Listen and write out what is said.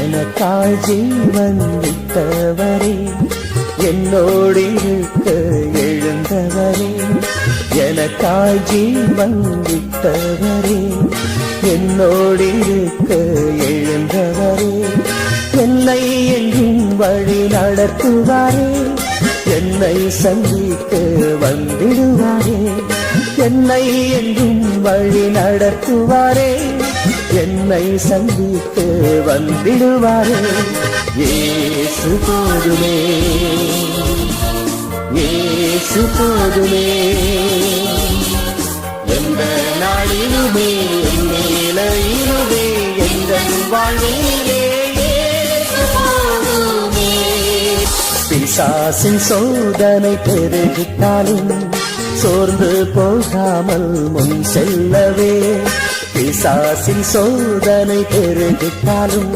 எனக்காய் ஜீவன் விட்டவரே என்னோடு இருக்க எழுந்தவரே எனக்காய் ஜீவன் விட்டவரே என்னோடு இருக்க எழுந்தவரே என்னை எங்கும் வழி நடத்துவாரே என்னை சந்திக்க வந்திடுவாரே. என்னை எங்கும் வழி நடத்துவாரே. என்னை சந்தித்து வந்திடுவாரே. ஏசு போதுமே. ஏசு போதுமே. எந்த நாளிலுமே நிலையிலுமே எந்த வாழ்விலே பிசாசின் சோதனை பெருகிட்டாலும் சோர்ந்து போகாமல் முன் செல்லவே. பிசாசின் சோதனை பெருகிட்டாலும்